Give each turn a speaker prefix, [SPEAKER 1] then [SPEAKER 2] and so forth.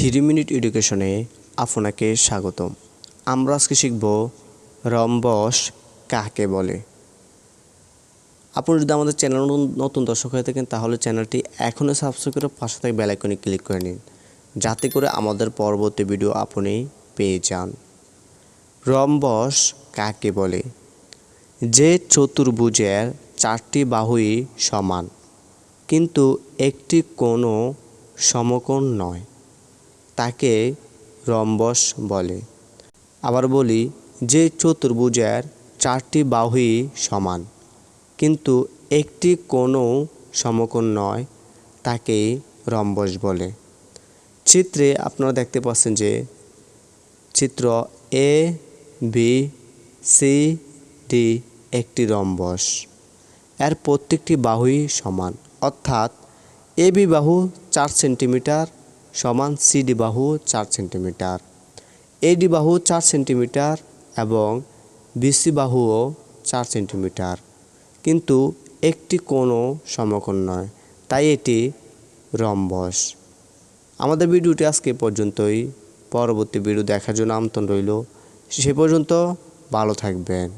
[SPEAKER 1] Three minute এডুকেশনে আপনাকে স্বাগতম। আমরা আজকে শিখব রম্বস কাকে বলে। আপনি যদি আমাদের চ্যানেল নতুন দর্শক হয়ে থাকেন, তাহলে চ্যানেলটি এখনও সাবস্ক্রাইব করে পাশে থেকে বেল আইকনে ক্লিক করে নিন, যাতে করে আমাদের পরবর্তী ভিডিও আপনি পেয়ে যান। রম্বস কাকে বলে? যে চতুর্ভুজের চারটি বাহুই সমান, কিন্তু একটি কোনো সমকোণ নয়। তাকে রম্বস বলে। আবার বলি, যে চতুর্ভুজের চারটি বাহুই সমান, কিন্তু একটি কোনো সমকোণ নয় তাকে রম্বস বলে। চিত্রে আপনারা দেখতে পাচ্ছেন যে চিত্র এ বি সি ডি একটি রম্বস। এর প্রত্যেকটি বাহুই সমান, অর্থাৎ এ বি বাহু চার সেন্টিমিটার সমান সিডি বাহু চার সেন্টিমিটার। এডি বাহু চার সেন্টিমিটার এবং বিসি বাহুও চার সেন্টিমিটার। কিন্তু একটি কোনো সমকোণ নয়, তাই এটি রম্বস। আমাদের ভিডিওটি আজকে পর্যন্তই। পরবর্তী ভিডিও দেখার জন্য আমন্ত্রণ রইল। সে পর্যন্ত ভালো থাকবেন।